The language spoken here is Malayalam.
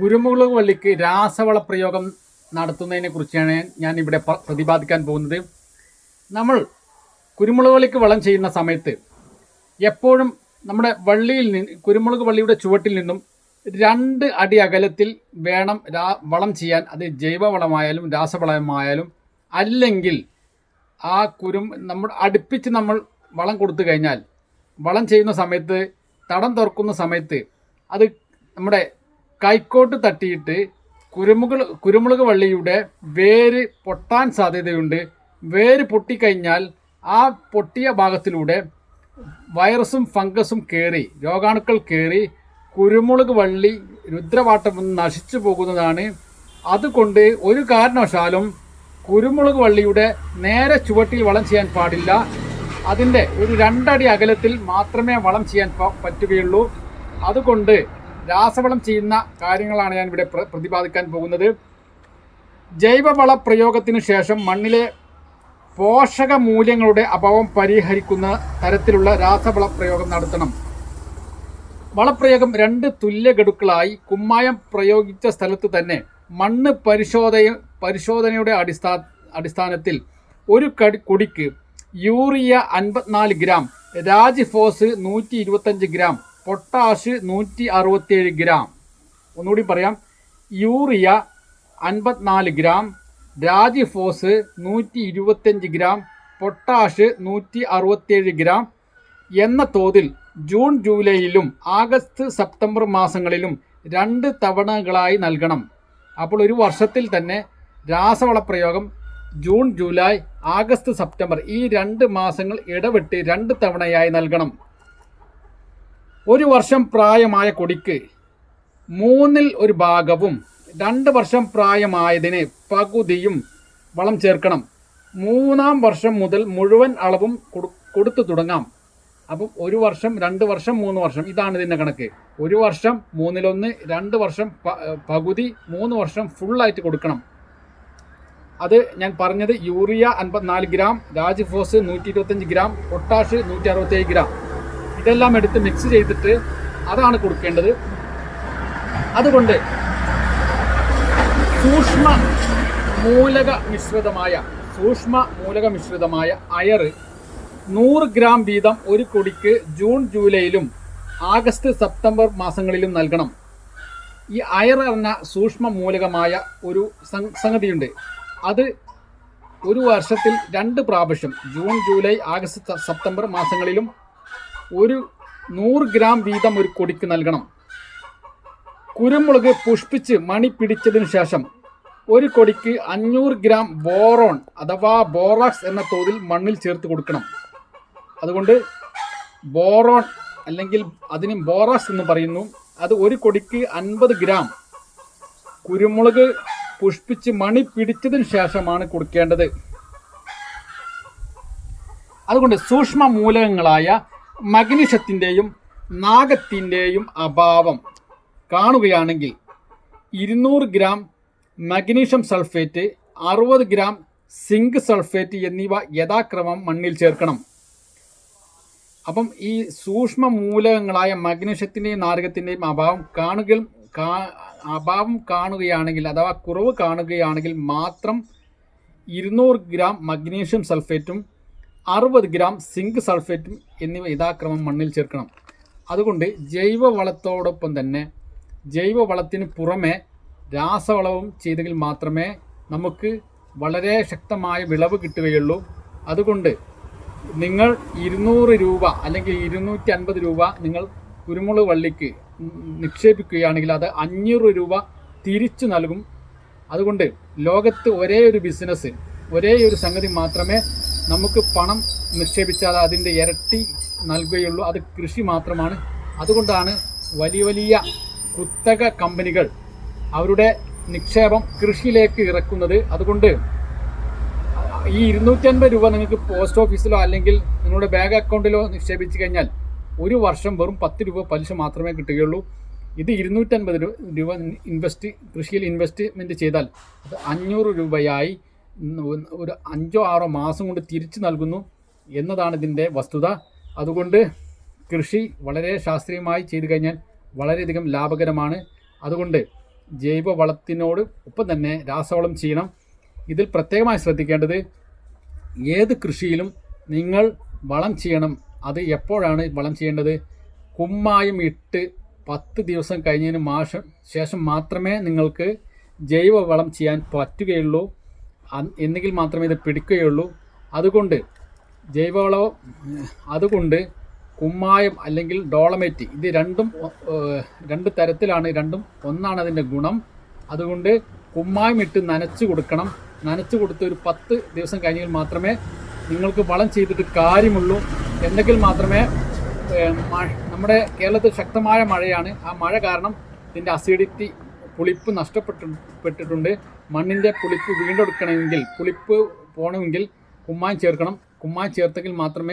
കുരുമുളക് വള്ളിക്ക് രാസവള പ്രയോഗം നടത്തുന്നതിനെ കുറിച്ചാണ് ഞാൻ ഇവിടെ പ്രതിപാദിക്കാൻ പോകുന്നത്. നമ്മൾ കുരുമുളക് വള്ളിക്ക് വളം ചെയ്യുന്ന സമയത്ത് എപ്പോഴും നമ്മുടെ വള്ളിയിൽ നിന്ന് കുരുമുളക് വള്ളിയുടെ ചുവട്ടിൽ നിന്നും രണ്ട് അടി അകലത്തിൽ വേണം വളം ചെയ്യാൻ. അത് ജൈവവളമായാലും രാസവളമായാലും അല്ലെങ്കിൽ ആ കുരും നമ്മൾ അടുപ്പിച്ച് നമ്മൾ വളം കൊടുത്തു കഴിഞ്ഞാൽ വളം ചെയ്യുന്ന സമയത്ത് തടം തുറക്കുന്ന സമയത്ത് അത് നമ്മുടെ കൈക്കോട്ട് തട്ടിയിട്ട് കുരുമുകൾ കുരുമുളക് വള്ളിയുടെ വേര് പൊട്ടാൻ സാധ്യതയുണ്ട്. വേര് പൊട്ടിക്കഴിഞ്ഞാൽ ആ പൊട്ടിയ ഭാഗത്തിലൂടെ വൈറസും ഫംഗസും കയറി രോഗാണുക്കൾ കയറി കുരുമുളക് വള്ളി രുദ്രവാട്ടം നശിച്ചു പോകുന്നതാണ്. അതുകൊണ്ട് ഒരു കാരണവശാലും കുരുമുളക് വള്ളിയുടെ നേരെ ചുവട്ടിൽ വളം ചെയ്യാൻ പാടില്ല. അതിന്റെ ഒരു രണ്ടടി അകലത്തിൽ മാത്രമേ വളം ചെയ്യാൻ പറ്റുകയുള്ളൂ. അതുകൊണ്ട് രാസവളം ചെയ്യുന്ന കാര്യങ്ങളാണ് ഞാൻ ഇവിടെ പ്രതിപാദിക്കാൻ പോകുന്നത്. ജൈവവള പ്രയോഗത്തിന് ശേഷം മണ്ണിലെ പോഷക മൂല്യങ്ങളുടെ അഭാവം പരിഹരിക്കുന്ന തരത്തിലുള്ള രാസവള പ്രയോഗം നടത്തണം. വളപ്രയോഗം രണ്ട് തുല്യ ഗഡുക്കളായി കുമ്മായം പ്രയോഗിച്ച സ്ഥലത്ത് തന്നെ മണ്ണ് പരിശോധന പരിശോധനയുടെ അടിസ്ഥാ അടിസ്ഥാനത്തിൽ ഒരു കടി കൊടിക്ക് യൂറിയ അൻപത്തിനാല് ഗ്രാം രാജിഫോസ് നൂറ്റി ഇരുപത്തഞ്ച് ഗ്രാം പൊട്ടാഷ് നൂറ്റി അറുപത്തിയേഴ് ഗ്രാം. ഒന്നുകൂടി പറയാം. യൂറിയ അൻപത്തിനാല് ഗ്രാം. രാജിഫോസ് നൂറ്റി ഇരുപത്തഞ്ച് ഗ്രാം. പൊട്ടാഷ് നൂറ്റി അറുപത്തിയേഴ് ഗ്രാം. എന്ന തോതിൽ ജൂൺ ജൂലൈയിലും ആഗസ്റ്റ് സെപ്റ്റംബർ മാസങ്ങളിലും രണ്ട് തവണകളായി നൽകണം. അപ്പോൾ ഒരു വർഷത്തിൽ തന്നെ രാസവള പ്രയോഗം ജൂൺ ജൂലൈ ആഗസ്റ്റ് സെപ്റ്റംബർ ഈ രണ്ട് മാസങ്ങൾ ഇടവിട്ട് രണ്ട് തവണയായി നൽകണം. ഒരു വർഷം പ്രായമായ കൊടിക്ക് മൂന്നിൽ ഒരു ഭാഗവും രണ്ട് വർഷം പ്രായമായതിന് പകുതിയും വളം ചേർക്കണം. മൂന്നാം വർഷം മുതൽ മുഴുവൻ അളവും കൊടുത്തു തുടങ്ങാം. അപ്പം ഒരു വർഷം രണ്ട് വർഷം മൂന്ന് വർഷം ഇതാണ് ഇതിന്റെ കണക്ക്. ഒരു വർഷം മൂന്നിലൊന്ന് രണ്ട് വർഷം പകുതി മൂന്ന് വർഷം ഫുള്ളായിട്ട് കൊടുക്കണം. അത് ഞാൻ പറഞ്ഞത് യൂറിയ അൻപത്തിനാല് ഗ്രാം രാജ്ഫോസ് നൂറ്റി ഇരുപത്തഞ്ച് ഗ്രാം പൊട്ടാഷ് നൂറ്റി അറുപത്തേഴ് ഗ്രാം. ഇതെല്ലാം എടുത്ത് മിക്സ് ചെയ്തിട്ട് അതാണ് കൊടുക്കേണ്ടത്. അതുകൊണ്ട് സൂക്ഷ്മ മൂലക മിശ്രിതമായ സൂക്ഷ്മ മൂലക മിശ്രിതമായ അയർ നൂറ് ഗ്രാം വീതം ഒരു കൊടിക്ക് ജൂൺ ജൂലൈയിലും ആഗസ്റ്റ് സെപ്റ്റംബർ മാസങ്ങളിലും നൽകണം. ഈ അയർ എന്ന സൂക്ഷ്മ മൂലകമായ ഒരു സംഗതിയുണ്ട്. അത് ഒരു വർഷത്തിൽ രണ്ട് പ്രാവശ്യം ജൂൺ ജൂലൈ ആഗസ്റ്റ് സെപ്റ്റംബർ മാസങ്ങളിലും ഒരു നൂറ് ഗ്രാം വീതം ഒരു കൊടിക്ക് നൽകണം. കുരുമുളക് പുഷ്പിച്ച് മണി പിടിച്ചതിന് ശേഷം ഒരു കൊടിക്ക് അഞ്ഞൂറ് ഗ്രാം ബോറോൺ അഥവാ ബോറാക്സ് എന്ന തോതിൽ മണ്ണിൽ ചേർത്ത് കൊടുക്കണം. അതുകൊണ്ട് ബോറോൺ അല്ലെങ്കിൽ അതിന് ബോറാക്സ് എന്ന് പറയുന്നു. അത് ഒരു കൊടിക്ക് അൻപത് ഗ്രാം. കുരുമുളക് പുഷ്പിച്ച് മണി പിടിച്ചതിന് ശേഷമാണ് കൊടുക്കേണ്ടത്. അതുകൊണ്ട് സൂക്ഷ്മ മൂലകങ്ങളായ മഗ്നീഷ്യത്തിന്റെയും നാഗത്തിന്റെയും അഭാവം. കാണുകയാണെങ്കിൽ ഇരുന്നൂറ് ഗ്രാം മഗ്നീഷ്യം സൾഫേറ്റ് അറുപത് ഗ്രാം സിങ്ക് സൾഫേറ്റ് എന്നിവ യഥാക്രമം മണ്ണിൽ ചേർക്കണം. അപ്പം ഈ സൂക്ഷ്മ മൂലകങ്ങളായ മഗ്നീഷ്യത്തിന്റെയും നാരകത്തിന്റെയും അഭാവം കാണുക അഭാവം കാണുകയാണെങ്കിൽ അഥവാ കുറവ് കാണുകയാണെങ്കിൽ മാത്രം ഇരുന്നൂറ് ഗ്രാം മഗ്നീഷ്യം സൾഫേറ്റും അറുപത് ഗ്രാം സിങ്ക് സൾഫേറ്റും എന്നിവ യഥാക്രമം മണ്ണിൽ ചേർക്കണം. അതുകൊണ്ട് ജൈവവളത്തോടൊപ്പം തന്നെ ജൈവവളത്തിന് പുറമെ രാസവളവും ചെയ്തെങ്കിൽ മാത്രമേ നമുക്ക് വളരെ ശക്തമായ വിളവ് കിട്ടുകയുള്ളൂ. അതുകൊണ്ട് നിങ്ങൾ ഇരുന്നൂറ് രൂപ അല്ലെങ്കിൽ ഇരുന്നൂറ്റി അൻപത് രൂപ നിങ്ങൾ കുരുമുളക് വള്ളിക്ക് നിക്ഷേപിക്കുകയാണെങ്കിൽ അത് അഞ്ഞൂറ് രൂപ തിരിച്ചു നൽകും. അതുകൊണ്ട് ലോകത്ത് ഒരേ ഒരു ബിസിനസ് ഒരേ ഒരു സംഗതി മാത്രമേ നമുക്ക് പണം നിക്ഷേപിച്ചാൽ അതിന്റെ ഇരട്ടി നൽകുകയുള്ളൂ. അത് കൃഷി മാത്രമാണ്. അതുകൊണ്ടാണ് വലിയ വലിയ കുത്തക കമ്പനികൾ അവരുടെ നിക്ഷേപം കൃഷിയിലേക്ക് ഇറക്കുന്നത്. അതുകൊണ്ട് ഈ ഇരുന്നൂറ്റി അൻപത് രൂപ നിങ്ങൾക്ക് പോസ്റ്റ് ഓഫീസിലോ അല്ലെങ്കിൽ നിങ്ങളുടെ ബാങ്ക് അക്കൗണ്ടിലോ നിക്ഷേപിച്ചു കഴിഞ്ഞാൽ ഒരു വർഷം വെറും പത്ത് രൂപ പലിശ മാത്രമേ കിട്ടുകയുള്ളൂ. ഇത് ഇരുന്നൂറ്റൻപത് രൂപ ഇൻവെസ്റ്റ് കൃഷിയിൽ ഇൻവെസ്റ്റ്മെന്റ് ചെയ്താൽ അത് അഞ്ഞൂറ് രൂപയായി ഒരു അഞ്ചോ ആറോ മാസം കൊണ്ട് തിരിച്ചു നൽകുന്നു എന്നതാണ് ഇതിന്റെ വസ്തുത. അതുകൊണ്ട് കൃഷി വളരെ ശാസ്ത്രീയമായി ചെയ്തു കഴിഞ്ഞാൽ വളരെയധികം ലാഭകരമാണ്. അതുകൊണ്ട് ജൈവ വളത്തിനോട് ഒപ്പം തന്നെ രാസവളം ചെയ്യണം. ഇതിൽ പ്രത്യേകമായി ശ്രദ്ധിക്കേണ്ടത് ഏത് കൃഷിയിലും നിങ്ങൾ വളം ചെയ്യണം. അത് എപ്പോഴാണ് വളം ചെയ്യേണ്ടത്? കുമ്മായം ഇട്ട് പത്ത് ദിവസം കഴിഞ്ഞതിന് മാസം ശേഷം മാത്രമേ നിങ്ങൾക്ക് ജൈവ വളം ചെയ്യാൻ പറ്റുകയുള്ളൂ. എന്നെങ്കിൽ മാത്രമേ ഇത് പിടിക്കുകയുള്ളൂ. അതുകൊണ്ട് ജൈവവളവും അതുകൊണ്ട് കുമ്മായം അല്ലെങ്കിൽ ഡോളമേറ്റ് ഇത് രണ്ടും രണ്ട് തരത്തിലാണ് രണ്ടും ഒന്നാണ് അതിന്റെ ഗുണം. അതുകൊണ്ട് കുമ്മായം ഇട്ട് നനച്ചു കൊടുക്കണം. നനച്ചു കൊടുത്ത് ഒരു പത്ത് ദിവസം കഴിഞ്ഞാൽ മാത്രമേ നിങ്ങൾക്ക് വളം ചെയ്തിട്ട് കാര്യമുള്ളൂ. എന്നെങ്കിൽ മാത്രമേ നമ്മുടെ കേരളത്തിൽ ശക്തമായ മഴയാണ്. ആ മഴ കാരണം ഇതിന്റെ അസിഡിറ്റി പുളിപ്പ് നഷ്ടപ്പെട്ടിട്ടുണ്ട് പെട്ടിട്ടുണ്ട്. മണ്ണിന്റെ പുളിപ്പ് വീണ്ടെടുക്കണമെങ്കിൽ പുളിപ്പ് പോകണമെങ്കിൽ കുമ്മായം ചേർക്കണം. കുമ്മായം ചേർത്തെങ്കിൽ മാത്രമേ